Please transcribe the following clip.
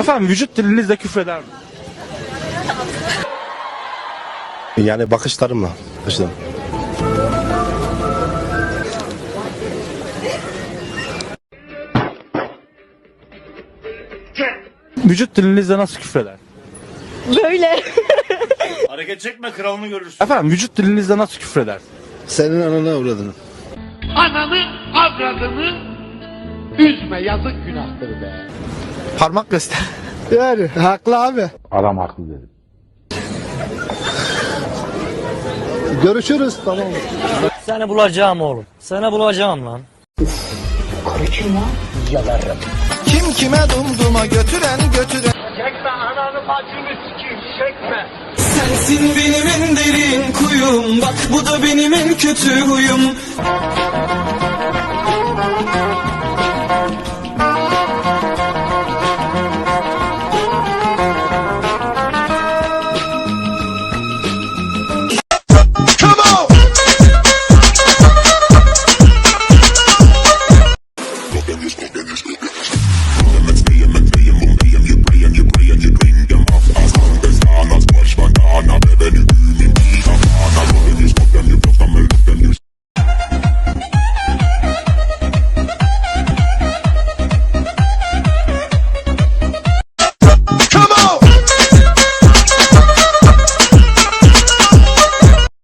Efendim vücut dilinizle küfreder mi? Yani bakışlarımla. Bakışlarım. Vücut dilinizle nasıl küfreder? Böyle. Hareket çekme kralını görürsün. Efendim vücut dilinizle nasıl küfreder? Senin ananı avradını. Ananı avradını üzme yazık günahtır be. Parmak göster. Yani haklı abi. Adam haklı dedi. Görüşürüz tamam. Seni bulacağım oğlum. Seni bulacağım lan. Kim kime dumduma götüren götüren Çekme ananı bacını sikeyim çekme. Sensin benim en derin kuyum Bak bu da benim en kötü huyum Bye.